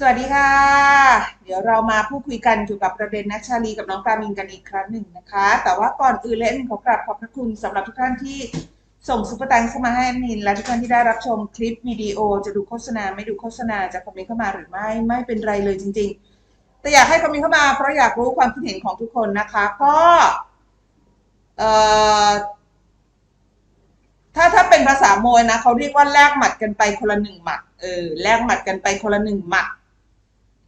สวัสดีค่ะ เดี๋ยวเรามาพูดคุยกันเกี่ยวกับประเด็นนักชาลีกับน้องกามินกันอีกครั้งหนึ่งนะคะ แต่ว่าก่อนอื่นเล่นขอกราบขอบพระคุณสำหรับทุกท่านที่ส่งซุปเปอร์ตังค์เข้ามาให้แอดมิน และทุกท่านที่ได้รับชมคลิปวิดีโอ จะดูโฆษณาไม่ดูโฆษณาจะคอมเมนต์เข้ามาหรือไม่ไม่เป็นไรเลยจริง ๆ แต่อยากให้คอมเมนต์เข้ามาเพราะอยากรู้ความคิดเห็นของทุกคนนะคะ ก็เอ่อถ้าถ้าเป็นภาษามวยนะเขาเรียกว่าแลกหมัดกันไปคนละหนึ่งหมัดเออแลกหมัดกันไปคนละหนึ่งหมัด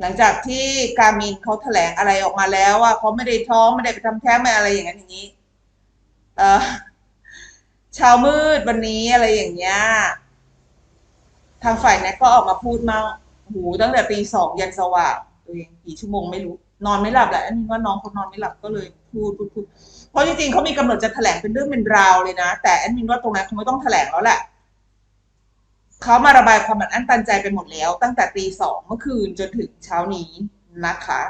หลังจากที่การมินเขาแถลงอะไรออกมาแล้วว่าเขาไม่ได้ท้องไม่ได้ไปทำแท้งไม่อะไรอย่างนั้นอย่างนี้ เออช้ามืดวันนี้อะไรอย่างเงี้ยทางฝ่ายแน็กก็ออกมาพูดมาหูตั้งแต่ตีสองยันสว่างตัวเองกี่ชั่วโมงไม่รู้ นอนไม่หลับแหละอันนี้ว่าน้องเขานอนไม่หลับก็เลยพูดพูดพูดเพราะจริงๆเขามีกำหนดจะแถลงเป็นเรื่องเป็นราวเลยนะ แต่แอดมินว่าตรงนั้นคงไม่ต้องแถลงแล้วแหละ เขามาระบายความอัดอั้นตันใจไปหมดแล้ว ตั้งแต่ตีสองเมื่อคืนจนถึงเช้านี้นะคะ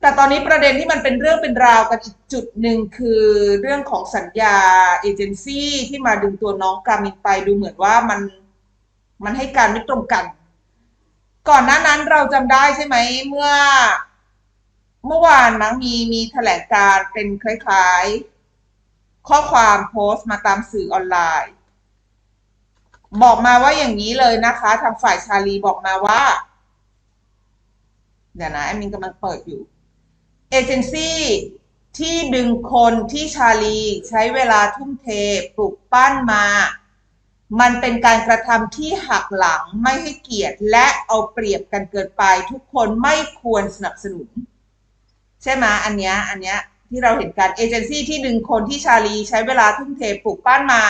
แต่ตอนนี้ประเด็นที่มันเป็นเรื่องเป็นราวกันอีกจุดหนึ่งคือเรื่องของสัญญาเอเจนซี่ที่มาดึงตัวน้องกามินไปดูเหมือนว่ามันมันให้การไม่ตรงกัน ก่อนหน้านั้นเราจำได้ใช่ไหมเมื่อ เมื่อวานมั้งมีมีแถลงการ์เป็นคล้ายๆ ข้อความโพสต์มาตามสื่อออนไลน์ บอกมาว่าอย่างนี้เลยนะคะ ทางฝ่ายชาลีบอกมาว่า เดี๋ยวนะแอดมินกำลังเปิดอยู่เอเจนซี่ที่ดึงคนที่ชาลีใช้เวลาทุ่มเทปลูกปั้นมา มันเป็นการกระทำที่หักหลังไม่ให้เกียรติและเอาเปรียบกันเกินไปทุกคนไม่ควรสนับสนุน ใช่ไหมอันเนี้ยอันเนี้ยที่เราเห็นการเอเจนซี่ที่ดึงคนที่ชาลีใช้เวลาทุ่มเทปลูกปั้นมา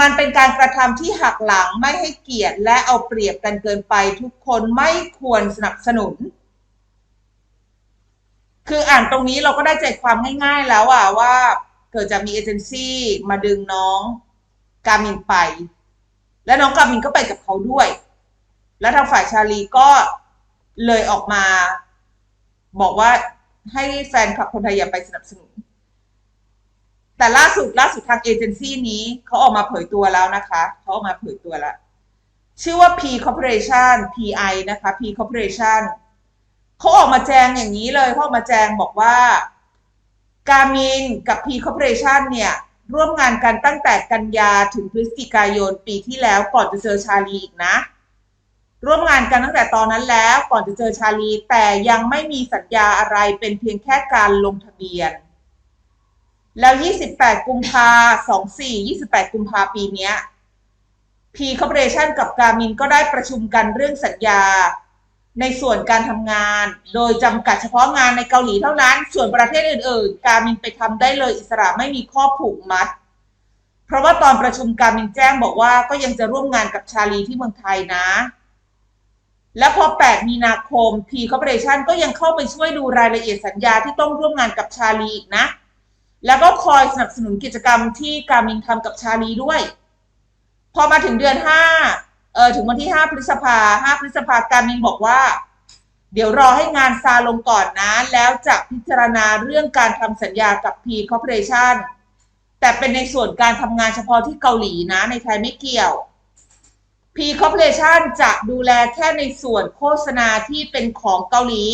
มันเป็นการกระทำที่หักหลังไม่ให้เกียรติและเอาเปรียบกันเกินไปทุกคนไม่ควรสนับสนุน คืออ่านตรงนี้เราก็ได้ใจความง่าย ๆ แล้วอะว่า เกิดจะมีเอเจนซี่มาดึงน้องกามินไป และน้องกามินก็ไปกับเขาด้วย และทางฝ่ายชาลีก็เลยออกมา บอกว่าให้แฟนคลับคนไทยอย่าไปสนับสนุน แต่ล่าสุดล่าสุดทางเอเจนซี่นี้เขาออกมาเผยตัวแล้วนะคะเขาออกมาเผยตัวแล้ว ชื่อว่า P Corporation PI นะคะ P Corporation เขาออกมาแจงอย่างนี้เลยเขาออกมาแจงบอกว่าการมินกับ P Corporation เนี่ยร่วมงานกันตั้งแต่กันยาถึงพฤศจิกายนปีที่แล้วก่อนจะเจอชาลีอีกนะ ร่วมงานกันตั้งแต่ตอนนั้นแล้วก่อนจะเจอชาลี แต่ยังไม่มีสัญญาอะไรเป็นเพียงแค่การลงทะเบียน แล้ว 28 กุมภา24 28 กุมภาปีเนี้ย P Corporation กับการมินก็ได้ประชุมกันเรื่องสัญญา ในส่วนการทำงาน โดยจำกัดเฉพาะงานในเกาหลีเท่านั้น ส่วนประเทศอื่นๆ การมินไปทำได้เลยอิสระไม่มีข้อผูกมัด เพราะว่าตอนประชุมการมินแจ้งบอกว่าก็ยังจะร่วมงานกับชาลีที่เมืองไทยนะ แล้วพอ 8 มีนาคม P Corporation ก็ยังเข้าไปช่วยดูรายละเอียดสัญญาที่ต้องร่วมงานกับชาลีอีกนะ แล้วก็คอยสนับสนุนกิจกรรมที่การมินทำกับชาลีด้วย พอมาถึงเดือน5เออถึงวันที่5พฤษภา5พฤษภาการมินบอกว่า เดี๋ยวรอให้งานซาลงก่อนนะ แล้วจะพิจารณาเรื่องการทำสัญญากับ P Corporation แต่เป็นในส่วนการทำงานเฉพาะที่เกาหลีนะ ในไทยไม่เกี่ยว P Corporation จะดูแลแค่ในส่วนโฆษณาที่เป็นของเกาหลี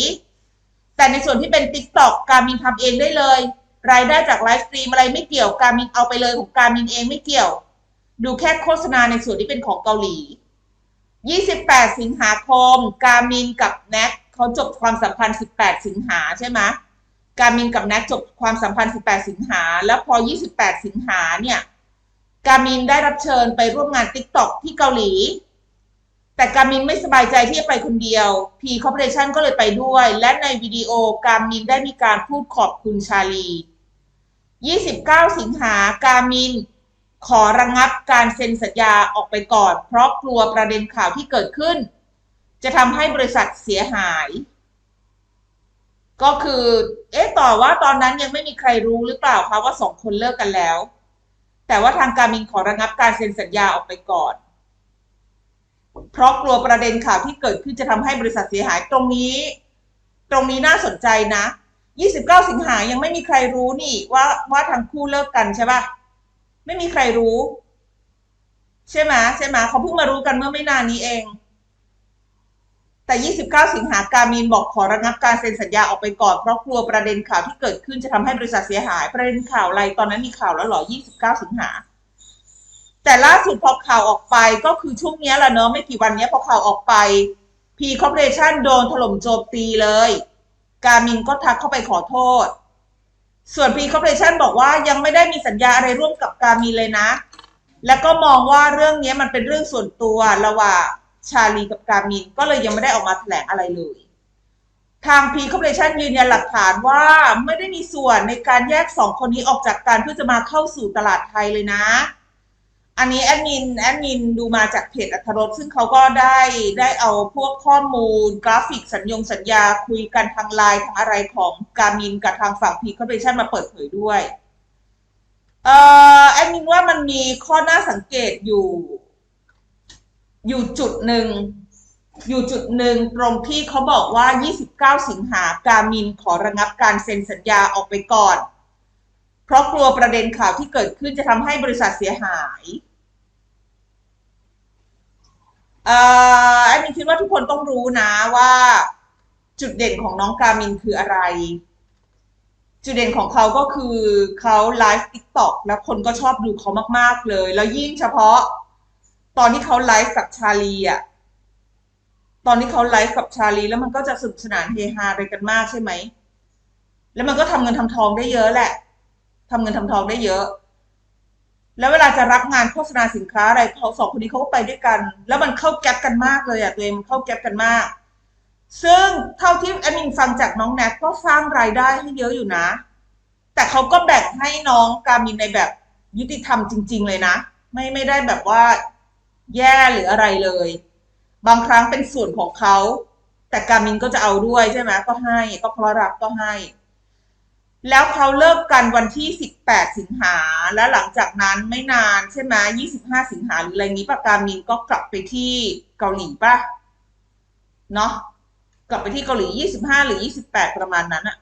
แต่ในส่วนที่เป็น TikTok การมินทำเองได้เลย รายได้จากไลฟ์สตรีมอะไรไม่เกี่ยวการมินเอาไปเลยของการมินเองไม่เกี่ยว ดูแค่โฆษณาในส่วนที่เป็นของเกาหลี 28 สิงหาคม การมินกับแน็กเขาจบความสัมพันธ์ 18 สิงหาใช่ไหมการมินกับแน็กจบความสัมพันธ์ 18 สิงหา แล้วพอ 28 สิงหาเนี่ยการมินได้รับเชิญไปร่วมงาน TikTok ที่เกาหลี แต่การมินไม่สบายใจที่จะไปคนเดียว P Corporation ก็เลยไปด้วย และในวิดีโอการมินได้มีการพูดขอบคุณชาลี 29 สิงหาการมิน ขอระงงับการเซ็นสัญญาออกไปก่อน เพราะกลัวประเด็นข่าวที่เกิดขึ้น จะทำให้บริษัทเสียหาย ก็คือ เอ๊ะต่อว่าตอนนั้นยังไม่มีใครรู้หรือเปล่าคะว่าสองคนเลิกกันแล้ว แต่ว่าทางการมินขอระงับการเซ็นสัญญาออกไปก่อน เพราะกลัวประเด็นข่าวที่เกิดขึ้นจะทำให้บริษัทเสียหายตรงนี้ ตรงนี้น่าสนใจนะ 29 สิงหายังไม่มีใครรู้นี่ ว่าว่าทั้งคู่เลิกกันใช่ปะไม่มีใครรู้ ใช่ไหมใช่ไหมเขาเพิ่งมารู้กันเมื่อไม่นานนี้เอง แต่ 29 สิงหาการมินบอกขอระงับการเซ็นสัญญาออกไปก่อนเพราะกลัวประเด็นข่าวที่เกิดขึ้นจะทำให้บริษัทเสียหาย ประเด็นข่าวอะไรตอนนั้นมีข่าวแล้วหรอ 29 สิงหาแต่ล่าสุดพอข่าวออกไปก็คือช่วงนี้แหละเนอะไม่กี่วันนี้พอข่าวออกไป P Corporation โดนถล่มโจมตีเลย กามินก็ทักเข้าไปขอโทษ ส่วน P Corporation บอกว่ายังไม่ได้มีสัญญาอะไรร่วมกับกามินเลยนะ แล้วก็มองว่าเรื่องนี้มันเป็นเรื่องส่วนตัวระหว่างชาลีกับกามินก็เลยยังไม่ได้ออกมาแถลงอะไรเลย ทาง P Corporation ยืนยันหลักฐานว่าไม่ได้มีส่วนในการแยกสองคนนี้ออกจากกันเพื่อจะมาเข้าสู่ตลาดไทยเลยนะ อันนี้แอดมินแอดมินดูมาจากเพจอัธรสซึ่งเขาก็ได้ได้เอาพวกข้อมูล กราฟิกสัญญงสัญญาคุยกันทางไลน์ทางอะไรของการมินกับทางฝั่ง P Corporation มาเปิดเผยด้วยเอ่อแอดมินว่ามันมีข้อน่าสังเกตอยู่ อยู่จุดหนึ่งอยู่จุดหนึ่งตรงที่เขาบอกว่า 29 สิงหาการมินขอระงับการเซ็นสัญญาออกไปก่อน เพราะกลัวประเด็นข่าวที่เกิดขึ้นจะทำให้บริษัทเสียหาย เอ่อ แอดมินคิดว่าทุกคนต้องรู้นะว่า จุดเด่นของน้องกามินคืออะไร จุดเด่นของเขาก็คือเขาไลฟ์ติ๊กต็อกแล้วคนก็ชอบดูเขามาก ๆ เลย แล้วยิ่งเฉพาะ ตอนที่เขาไลฟ์กับชาลีอะตอนที่เขาไลฟ์กับชาลี แล้วมันก็จะสนุกสนานเฮฮาไปกันมากใช่ไหม แล้วมันก็ทำเงินทำทองได้เยอะแหละทำเงินทำทองได้เยอะ แล้วเวลาจะรับงานโฆษณาสินค้าอะไรเขาสองคนนี้เขาก็ไปด้วยกัน แล้วมันเข้าแก๊ปกันมากเลยอะตัวเองมันเข้าแก๊ปกันมาก ซึ่งเท่าที่แอดมินฟังจากน้องแนทก็สร้างรายได้ให้เยอะอยู่นะ แต่เขาก็แบ่งให้น้องการมินในแบบยุติธรรมจริง ๆ เลยนะ ไม่ไม่ได้แบบว่าแย่หรืออะไรเลย บางครั้งเป็นส่วนของเขา แต่การมินก็จะเอาด้วยใช่ไหมก็ให้ก็เพราะรักก็ให้ แล้วเขาเลิกกันวันที่18สิงหา แล้วหลังจากนั้นไม่นานใช่ไหม25สิงหาหรืออะไรนี้ปะกามินก็กลับไปที่เกาหลีป่ะ เนาะกลับไปที่เกาหลี25หรือ28ปดประมาณนั้นอะ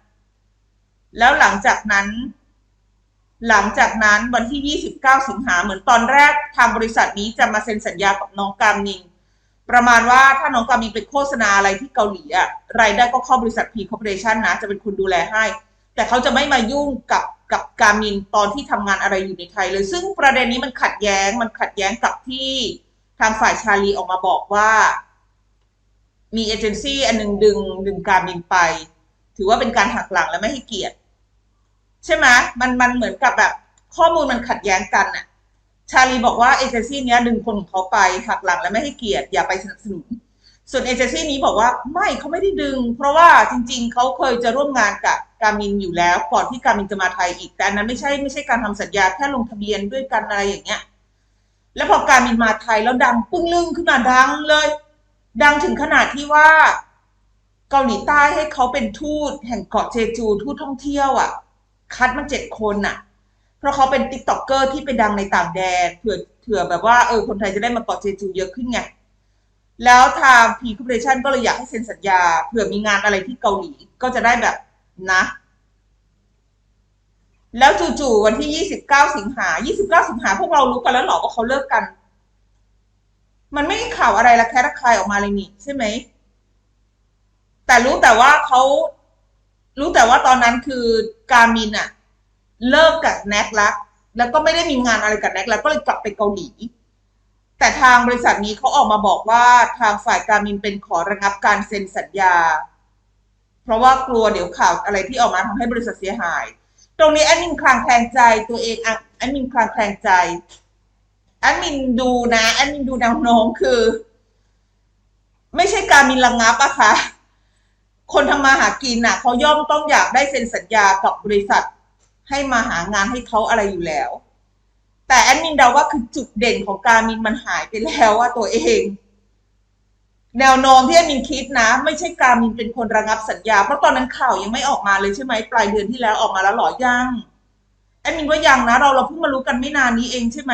แล้วหลังจากนั้น หลังจากนั้นวันที่29สิบเก้าสิงหาเหมือนตอนแรกทางบริษัทนี้จะมาเซ็นสัญญากับน้องกามินประมาณว่าถ้าน้องกามินไปโฆษณาอะไรที่เกาหลีอะรายได้ก็เข้าบริษัท P Corporation นะจะเป็นคนดูแลให้ แต่เขาจะไม่มายุ่งกับกับการมินตอนที่ทำงานอะไรอยู่ในไทยเลย ซึ่งประเด็นนี้มันขัดแย้ง มันขัดแย้งกับที่ทางฝ่ายชาลีออกมาบอกว่า มีเอเจนซี่อันหนึ่งดึงดึงการมินไป ถือว่าเป็นการหักหลังและไม่ให้เกียรติ ใช่ไหมมันมันเหมือนกับแบบข้อมูลมันขัดแย้งกันน่ะชาลีบอกว่าเอเจนซี่นี้ดึงคนของเขาไปหักหลังและไม่ให้เกียรติอย่าไปสนับสนุน ส่วนเอเจนซี่นี้บอกว่าไม่เขาไม่ได้ดึง เพราะว่าจริง ๆเขาเคยจะร่วมงานกับ การมินอยู่แล้วก่อนที่การมินจะมาไทยอีก แต่อันนั้นไม่ใช่ไม่ใช่การทำสัญญาแค่ลงทะเบียนด้วยกันอะไรอย่างเงี้ย แล้วพอการมินมาไทยแล้วดังปึ้งลึงขึ้นมาดังเลย ดังถึงขนาดที่ว่า เกาหลีใต้ให้เขาเป็นทูตแห่งเกาะเจจูทูตท่องเที่ยวอะ คัดมาเจ็ดคนน่ะ เพราะเขาเป็นติ๊กต็อกเกอร์ที่ไปดังในต่างแดนเผื่อเผื่อแบบว่าเออคนไทยจะได้มาเกาะเจจูเยอะขึ้นไงแล้วทาง P Corporation ก็เลยอยากให้เซ็นสัญญาเผื่อมีงานอะไรที่เกาหลีก็จะได้แบบ นะ แล้วจู่ๆวันที่29สิบเก้าสิงหา29สิบเก้าสิงหาพวกเรารู้กันแล้วหรอว่าเขาเลิกกัน มันไม่มีข่าวอะไรละแค่ระคายออกมาเลยนี่ใช่ไหม แต่รู้แต่ว่าเขารู้แต่ว่าตอนนั้นคือการมินอะเลิกกับแน็กละแล้วก็ไม่ได้มีงานอะไรกับแน็กแล้วก็เลยกลับไปเกาหลี แต่ทางบริษัทนี้เขาออกมาบอกว่าทางฝ่ายการมินเป็นขอระงับการเซ็นสัญญา เพราะว่ากลัวเดี๋ยวข่าวอะไรที่ออกมาทำให้บริษัทเสียหาย ตรงนี้แอดมินคลางแคลงใจตัวเองแอดมินคลางแคลงใจแอดมินดูนะแอดมินดูแนวโน้มคือ ไม่ใช่การมินระงับอะค่ะคนทำมาหากินน่ะเขาย่อมต้องอยากได้เซ็นสัญญากับบริษัท ให้มาหางานให้เขาอะไรอยู่แล้ว แต่แอดมินเดาว่าคือจุดเด่นของการมินมันหายไปแล้วว่าตัวเอง แนวโน้มที่แอดมินคิดนะ ไม่ใช่การมินเป็นคนระงับสัญญา เพราะตอนนั้นข่าวยังไม่ออกมาเลยใช่ไหมปลายเดือนที่แล้วออกมาแล้วหรอยังแอดมินว่ายังนะ เราเราเพิ่งมารู้กันไม่นานนี้เองใช่ไหม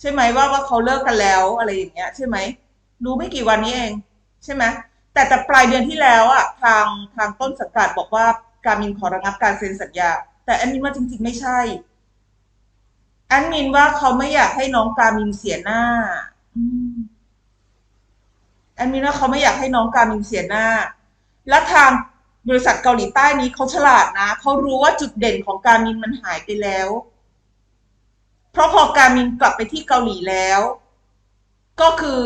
ใช่ไหมว่าว่าเขาเลิกกันแล้วอะไรอย่างเงี้ย ใช่ไหมรู้ไม่กี่วันนี้เอง ใช่ไหมแต่แต่ปลายเดือนที่แล้วอะทางทางต้นสังกัดบอกว่าการมินขอระงับการเซ็นสัญญา แต่แอดมินว่าจริง ๆ ไม่ใช่แอดมินว่าเขาไม่อยากให้น้องการมินเสียหน้า อืม แอดมินว่าเขาไม่อยากให้น้องการมินเสียหน้า และทางบริษัทเกาหลีใต้นี้เขาฉลาดนะเขารู้ว่าจุดเด่นของการมินมันหายไปแล้ว เพราะพอการมินกลับไปที่เกาหลีแล้ว ก็คือ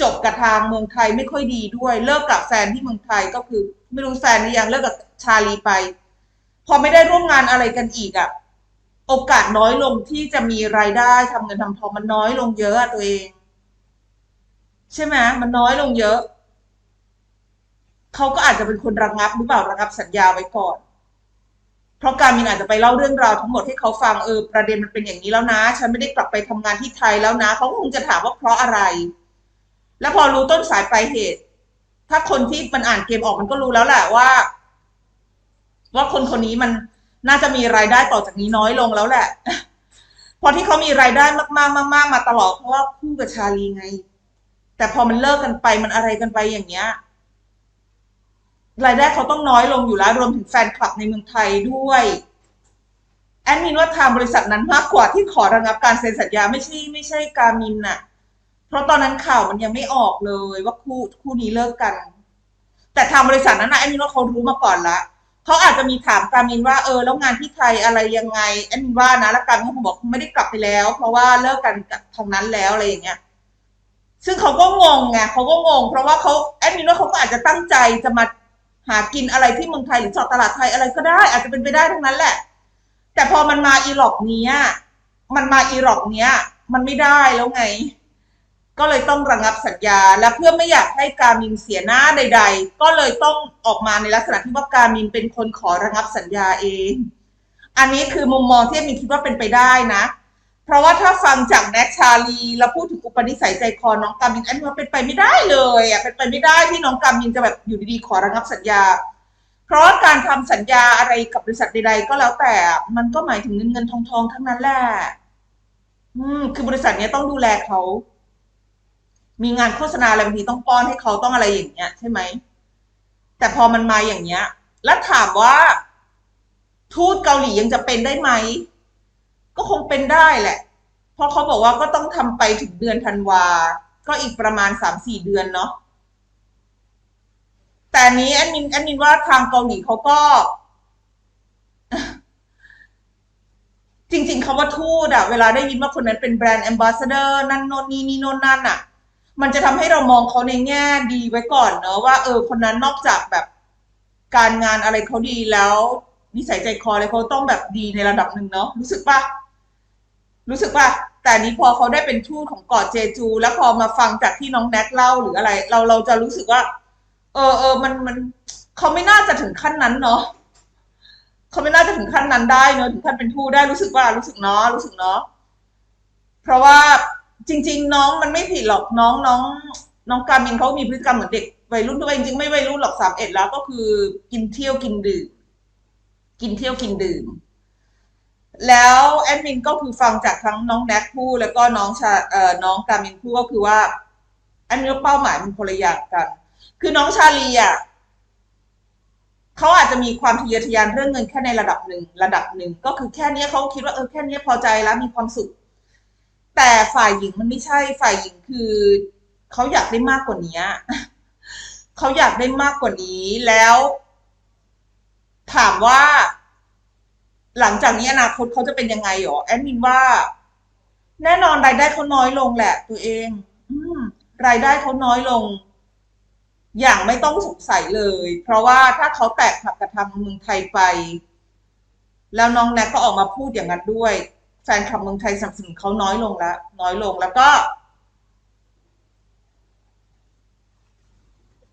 จบกับทางเมืองไทยไม่ค่อยดีด้วย เลิกกับแฟนที่เมืองไทยก็คือ ไม่รู้แฟนหรือยังเลิกกับชาลีไป พอไม่ได้ร่วมงานอะไรกันอีกอะโอกาสน้อยลงที่จะมีรายได้ทำเงินทำทองมันน้อยลงเยอะอะตัวเอง ใช่ไหมมันน้อยลงเยอะ เขาก็อาจจะเป็นคนระงงับหรือเปล่าระงับสัญญาไว้ก่อน เพราะการมินอาจจะไปเล่าเรื่องราวทั้งหมดให้เขาฟังเออประเด็นมันเป็นอย่างนี้แล้วนะ ฉันไม่ได้กลับไปทำงานที่ไทยแล้วนะเขาคงจะถามว่าเพราะอะไร แล้วพอรู้ต้นสายปลายเหตุ ถ้าคนที่มันอ่านเกมออกมันก็รู้แล้วแหละว่า ว่าคนคนนี้มันน่าจะมีรายได้ต่อจากนี้น้อยลงแล้วแหละพอที่เขามีรายได้มากๆมากๆมาตลอดเพราะว่าคู่กับชาลีไง แต่พอมันเลิกกันไปมันอะไรกันไปอย่างเงี้ยรายได้เขาต้องน้อยลงอยู่แล้วรวมถึงแฟนคลับในเมืองไทยด้วยแอดมินว่าทางบริษัทนั้นมากกว่าที่ขอระงับการเซ็นสัญญาไม่ใช่ไม่ใช่การมินน่ะ เพราะตอนนั้นข่าวมันยังไม่ออกเลยว่าคู่คู่นี้เลิกกัน แต่ทางบริษัทนั้นนะแอดมินว่าเขารู้มาก่อนละเขาอาจจะมีถามการมินว่าเออแล้วงานที่ไทยอะไรยังไงแอดมินว่านะแล้วการมินก็คงบอกไม่ได้กลับไปแล้ว เพราะว่าเลิกกันกับทางนั้นแล้วอะไรอย่างเงี้ย ซึ่งเขาก็งงไงเขาก็งง เพราะว่าเขาแอดมินว่าเขาก็อาจจะตั้งใจจะมาหากินอะไรที่เมืองไทยหรือเจาะตลาดไทยอะไรก็ได้ อาจจะเป็นไปได้ทั้งนั้นแหละ แต่พอมันมาอีหลอกเนี้ย มันมาอีหลอกเนี้ย มันไม่ได้แล้วไง ก็เลยต้องระงับสัญญา และเพื่อไม่อยากให้การมินเสียหน้าใด ๆ ก็เลยต้องออกมาในลักษณะที่ว่าการมินเป็นคนขอระงับสัญญาเอง อันนี้คือมุมมองที่มินคิดว่าเป็นไปได้นะ เพราะว่าถ้าฟังจากแน็กชาลีแล้วพูดถึงอุปนิสัยใจคอน้องกามินอันนี้ว่าเป็นไปไม่ได้เลยอะเป็นไปไม่ได้ที่น้องกามินจะแบบอยู่ดีๆขอระงับสัญญา เพราะาการทำสัญญาอะไรกับบริษัทใดๆก็แล้วแต่ มันก็หมายถึงเงินเงินทองทองทั้งนั้นแหละอืม คือบริษัทเนี้ยต้องดูแลเขา มีงานโฆษณาอะไรบางทีต้องป้อนให้เขาต้องอะไรอย่างเงี้ยใช่ไหมแต่พอมันมาอย่างเงี้ย แล้วถามว่า ทูตเกาหลียังจะเป็นได้ไหม ก็คงเป็นได้แหละ เพราะเขาบอกว่าก็ต้องทำไปถึงเดือนธันวา ก็อีกประมาณสามสี่เดือนเนาะแต่อันนี้แอดมินแอดมินว่าทางเกาหลีเขาก็ จริง ๆคำว่าทูตอะเวลาได้ยินว่าคนนั้นเป็นแบรนด์แอมบาสเดอร์นั่นโน่นนี่นี่โน่นนั่นอะมันจะทำให้เรามองเขาในแง่ดีไว้ก่อนเนอะว่าเออคนนั้นนอกจากแบบการงานอะไรเขาดีแล้ว นิสัยใจคออะไรเขาต้องแบบดีในระดับหนึ่งเนาะรู้สึกปะ รู้สึกปะแต่นี้พอเขาได้เป็นทูตของเกาะเจจู แล้วพอมาฟังจากที่น้องแนทเล่าหรืออะไร เราเราจะรู้สึกว่า เออเออมันมันเขาไม่น่าจะถึงขั้นนั้นเนาะเขาไม่น่าจะถึงขั้นนั้นได้เนอะถึงขั้นเป็นทูตได้รู้สึกว่ารู้สึกเนาะรู้สึกเนาะเพราะว่าจริง ๆ น้องมันไม่ผิดหรอกน้องน้องน้องการมินเขามีพฤติกรรมเหมือนเด็กวัยรุ่นทั่วไปจริงๆไม่วัยรุ่นหรอกสามเอ็ดแล้วก็คือกินเที่ยวกินดื่ม กินเที่ยวกินดื่ม แล้วแอดมินก็คือฟังจากทั้งน้องแน็กพูดแล้วก็น้องชาเอ่อน้องกามินพูดก็คือว่าแอดมินว่าเป้าหมายมันคนละอย่างกัน คือน้องชาลีอะเขาอาจจะมีความทะเยอทะยานเรื่องเงินแค่ในระดับหนึ่งระดับหนึ่งก็คือแค่นี้เขาคิดว่าเออแค่นี้พอใจแล้วมีความสุข แต่ฝ่ายหญิงมันไม่ใช่ฝ่ายหญิงคือเขาอยากได้มากกว่านี้เขาอยากได้มากกว่านี้แล้ว ถามว่า หลังจากนี้อนาคตเขาจะเป็นยังไงหรอแอดมินว่า แน่นอนรายได้เขาน้อยลงแหละ ตัวเอง อืม รายได้เขาน้อยลง อย่างไม่ต้องสงสัยเลย เพราะว่าถ้าเขาแตกหักกับทางเมืองไทยไป แล้วน้องแน็กก็ออกมาพูดอย่างนั้นด้วย แฟนคลับเมืองไทยสนับสนุนเขาน้อยลงแล้วน้อยลงแล้วก็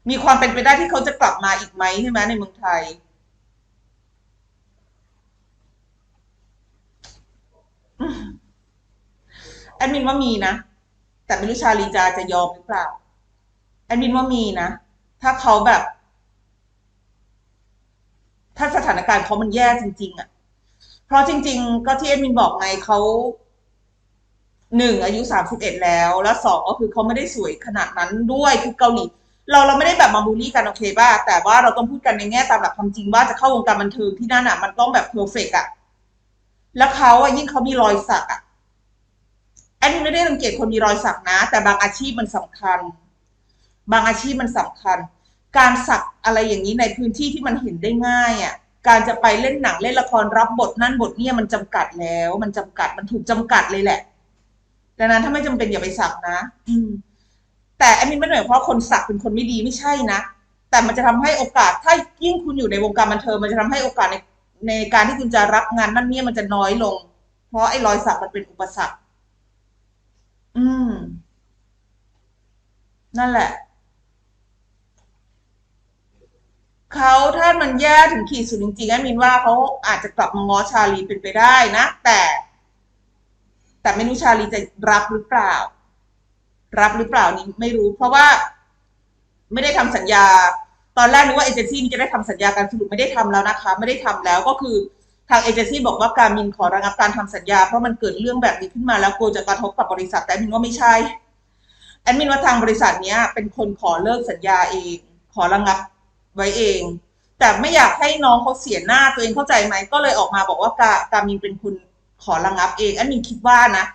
มีความเป็นไปได้ที่เขาจะกลับมาอีกไหมใช่ไหมในเมืองไทย แอดมินว่ามีนะ แต่ไม่รู้ชาลีจาจะยอมหรือเปล่า แอดมินว่ามีนะ ถ้าเขาแบบ ถ้าสถานการณ์เขามันแย่จริง ๆอะ่ะ เพราะจริง ๆ ก็ที่แอดมินบอกไงเขาหนึ่งอายุสามสิบเอ็ดแล้ว แล้วสองก็คือเขาไม่ได้สวยขนาดนั้นด้วยคือเกาหลีเราเราไม่ได้แบบมาบูลลี่กันโอเคบ้าแต่ว่าเราต้องพูดกันในแง่ตามหลักความจริงว่าจะเข้าวงการบันเทิงที่นั่นอะมันต้องแบบเพอร์เฟกอะ แล้วเขาอะยิ่งเขามีรอยสักอะแอนไม่ได้รังเกียจคนมีรอยสักนะ แต่บางอาชีพมันสำคัญ บางอาชีพมันสำคัญ การสักอะไรอย่างนี้ในพื้นที่ที่มันเห็นได้ง่ายอะ การจะไปเล่นหนังเล่นละครรับบทนั่นบทเนี่ยมันจำกัดแล้ว มันจำกัดมันถูกจำกัดเลยแหละดังนั้นถ้าไม่จำเป็นอย่าไปสักนะ อืม แต่อันนี้ไม่ได้หมายความว่าคนสักเป็นคนไม่ดีไม่ใช่นะแต่มันจะทำให้โอกาสถ้ายิ่งคุณอยู่ในวงการบันเทิงมันจะทำให้โอกาสใน ในการที่คุณจะรับงานนั่นเนี่ยมันจะน้อยลง เพราะไอ้รอยสักมันเป็นอุปสรรค อืม นั่นแหละ เขาถ้ามันแย่ถึงขีดสุดจริงๆแอดมินว่าเขาอาจจะกลับมาง้อชาลีเป็นไปได้นะ แต่ แต่ไม่รู้ชาลีจะรับหรือเปล่า รับหรือเปล่านี่ไม่รู้ เพราะว่าไม่ได้ทำสัญญา ตอนแรกนึกว่าเอเจนซี่นี่จะได้ทำสัญญาการสรุปไม่ได้ทำแล้วนะคะ ไม่ได้ทำแล้วก็คือทางเอเจนซี่บอกว่าการมินขอระงับการทำสัญญาเพราะมันเกิดเรื่องแบบนี้ขึ้นมาแล้วกลัวจะกระทบกับบริษัทแต่มินว่าไม่ใช่แอดมินว่าทางบริษัทเนี้ยเป็นคนขอเลิกสัญญาเอง ขอระงับไว้เอง แต่ไม่อยากให้น้องเขาเสียหน้าตัวเองเข้าใจไหมก็เลยออกมาบอกว่ากาการมินเป็นคนขอระงับเองแอดมินคิดว่านะ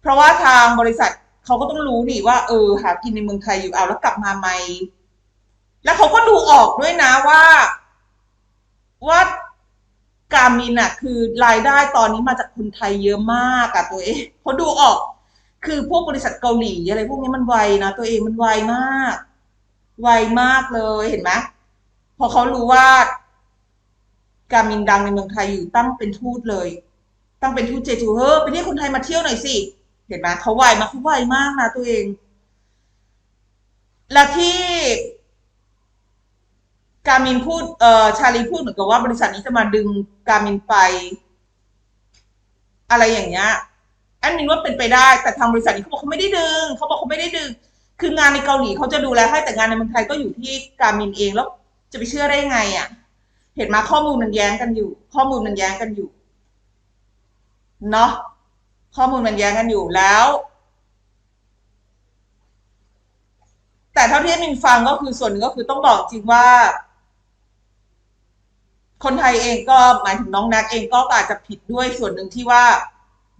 เพราะว่าทางบริษัทเขาก็ต้องรู้นี่ว่าเออหากินในเมืองไทยอยู่เอาแล้วกลับมาไหม แล้วเขาก็ดูออกด้วยนะว่า ว่าการมินอะคือรายได้ตอนนี้มาจากคนไทยเยอะมากอะตัวเองเขาดูออก คือพวกบริษัทเกาหลีอะไรพวกนี้มันไวนะตัวเองมันไวมาก ไวมากเลยเห็นไหมพอเขารู้ว่า การมินดังในเมืองไทยอยู่ตั้งเป็นทูตเลย ตั้งเป็นทูตเจจูเฮ้อไปเรียกคนไทยมาเที่ยวหน่อยสิเห็นไหมเขาไวมากเขาไวมากนะตัวเอง และที่ การมินพูดเอ่อชาลีพูดเหมือนกับว่าบริษัทนี้จะมาดึงการมินไป อะไรอย่างเงี้ยแอนมินว่าเป็นไปได้แต่ทางบริษัทนี้เขาบอกเขาไม่ได้ดึงเขาบอกเขาไม่ได้ดึง คืองานในเกาหลีเขาจะดูแลให้แต่งานในเมืองไทยก็อยู่ที่การมินเองแล้วจะไปเชื่อได้ไงอะ เห็นมาข้อมูลมันแย้งกันอยู่ ข้อมูลมันแย้งกันอยู่เนาะข้อมูลมันแย้งกันอยู่แล้ว แต่เท่าที่มินฟังก็คือส่วนหนึ่งก็คือต้องบอกจริงว่า คนไทยเองก็หมายถึงน้องแน็กเองก็อาจจะผิดด้วยส่วนหนึ่งที่ว่า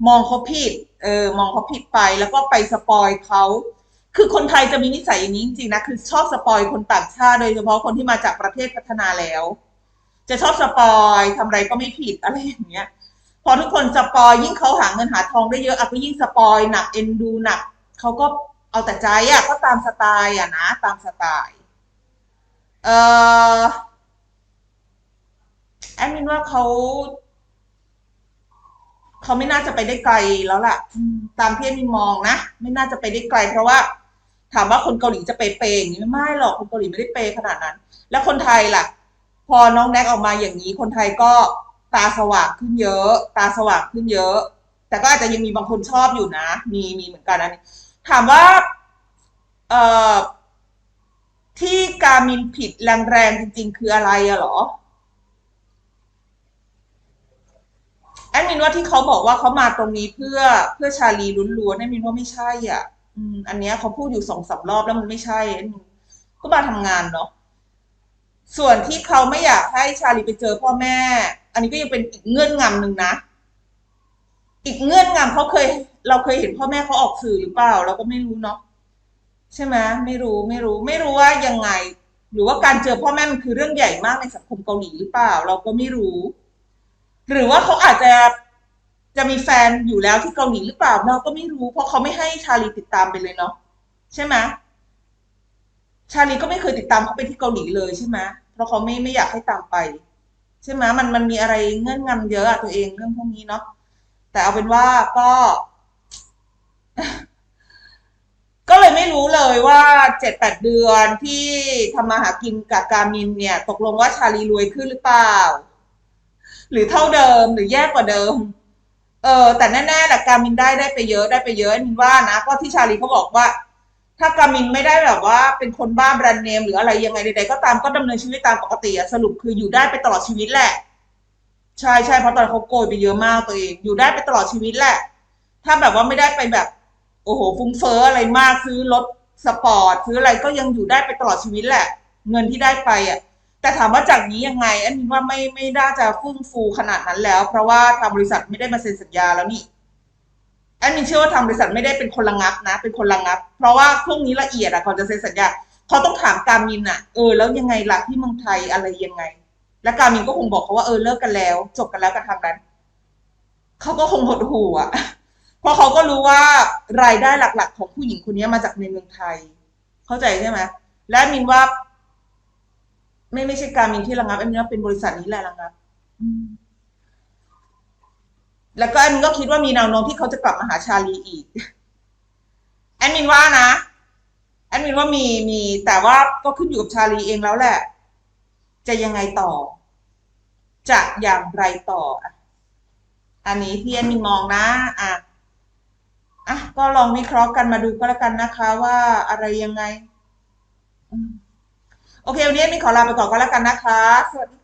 มองเขาผิด เออ มองเขาผิดไปแล้วก็ไปสปอยเขาคือคนไทยจะมีนิสัยอย่างนี้จริงๆนะคือชอบสปอยคนต่างชาติโดยเฉพาะคนที่มาจากประเทศพัฒนาแล้ว จะชอบสปอยทำอะไรก็ไม่ผิดอะไรอย่างเงี้ย พอทุกคนสปอยยิ่งเขาหาเงินหาทองได้เยอะอะก็ยิ่งสปอยหนักเอ็นดูหนักเขาก็เอาแต่ใจอะก็ตามสไตล์อะนะ ตามสไตล์ เอ่อ แอดมินว่าเขาเขาไม่น่าจะไปได้ไกลแล้วล่ะอืมตามที่แอดมินมองนะไม่น่าจะไปได้ไกล เพราะว่า ถามว่าคนเกาหลีจะไปเปย์อย่างนี้ไม่หรอกคนเกาหลีไม่ได้เปย์ขนาดนั้น แล้วคนไทยล่ะ พอน้องแน็กออกมาอย่างนี้ คนไทยก็ตาสว่างขึ้นเยอะ ตาสว่างขึ้นเยอะ แต่ก็อาจจะยังมีบางคนชอบอยู่นะ มีมีเหมือนกันนะถามว่า เอ่อที่การมินผิดแรงๆจริง ๆ คืออะไรอะเหรอ แอดมินว่าที่เขาบอกว่าเขามาตรงนี้เพื่อเพื่อชาลีล้วนๆแอดมินว่าไม่ใช่อะ อืม อันเนี้ยเขาพูดอยู่สองสามรอบแล้วมันไม่ใช่แอดมินก็มาทำงานเนาะส่วนที่เขาไม่อยากให้ชาลีไปเจอพ่อแม่ อันนี้ก็ยังเป็นอีกเงื่อนงำหนึ่งนะ อีกเงื่อนงำเขาเคย เราเคยเห็นพ่อแม่เขาออกสื่อหรือเปล่า เราก็ไม่รู้เนาะใช่ไหมไม่รู้ไม่รู้ ไม่รู้ว่ายังไง หรือว่าการเจอพ่อแม่มันคือเรื่องใหญ่มากในสังคมเกาหลีหรือเปล่า เราก็ไม่รู้ หรือว่าเขาอาจจะจะมีแฟนอยู่แล้วที่เกาหลีหรือเปล่าเราก็ไม่รู้เพราะเขาไม่ให้ชาลีติดตามไปเลยเนาะใช่ไหมชาลีก็ไม่เคยติดตามเขาไปที่เกาหลีเลยใช่ไหมเพราะเขาไม่ไม่อยากให้ตามไป ใช่ไหมมันมันมีอะไรเงื่อนงำเยอะอะตัวเองเรื่องพวกนี้เนาะแต่เอาเป็นว่าก็ ก็เลยไม่รู้เลยว่าเจ็ดแปดเดือนที่ทำมาหากินกับการมินเนี่ย ตกลงว่าชาลีรวยขึ้นหรือเปล่า หรือเท่าเดิมหรือแย่กว่าเดิม เออแต่แน่ๆแหละการมินได้ได้ไปเยอะได้ไปเยอะมินว่านะก็ที่ชาลีเขาบอกว่า ถ้าการมินไม่ได้แบบว่า เป็นคนบ้าแบรนด์เนมหรืออะไรยังไงใดๆก็ตามก็ดำเนินชีวิตตามปกติอะสรุปคืออยู่ได้ไปตลอดชีวิตแหละ ใช่ใช่เพราะตอนเขาโกยไปเยอะมากตัวเองอยู่ได้ไปตลอดชีวิตแหละ ถ้าแบบว่าไม่ได้ไปแบบ โอ้โหฟุ้งเฟ้ออะไรมากซื้อรถสปอร์ตซื้ออะไรก็ยังอยู่ได้ไปตลอดชีวิตแหละ เงินที่ได้ไปอะ แต่ถามว่าจากนี้ยังไงอันนี้ว่าไม่ไม่น่าจะฟุ่งฟูขนาดนั้นแล้ว เพราะว่าทางบริษัทไม่ได้มาเซ็นสัญญาแล้วนี่แอดมินเชื่อว่าทางบริษัทไม่ได้เป็นคนระงับนะ เป็นคนระงับ เพราะว่าพวกนี้ละเอียดอะก่อนจะเซ็นสัญญาเขาต้องถามการมินอะเออแล้วยังไงล่ะที่เมืองไทยอะไรยังไง แล้วการมินก็คงบอกเขาว่าเออเลิกกันแล้ว จบกันแล้วกับทางนั้นเขาก็คงหดหู่อะเพราะเขาก็รู้ว่ารายได้หลัก ๆ ของผู้หญิงคนนี้มาจากในเมืองไทย เข้าใจใช่ไหมและมินว่า ไม่ไม่ใช่การมินที่ระงับแอดมินว่าเป็นบริษัทนี้แหละระงับอืมแล้วก็แอดมินก็คิดว่ามีแนวโน้มที่เขาจะกลับมาหาชาลีอีก แอดมินว่านะแอดมินว่ามีมีแต่ว่าก็ขึ้นอยู่กับชาลีเองแล้วแหละ จะยังไงต่อ จะอย่างไรต่ออะอันนี้ที่แอดมินมองนะ อะอะก็ลองวิเคราะห์กันมาดูก็แล้วกันนะคะ ว่าอะไรยังไง อืม โอเค วันนี้มีขอลาไปก่อนก็แล้วกันนะคะ สวัสดี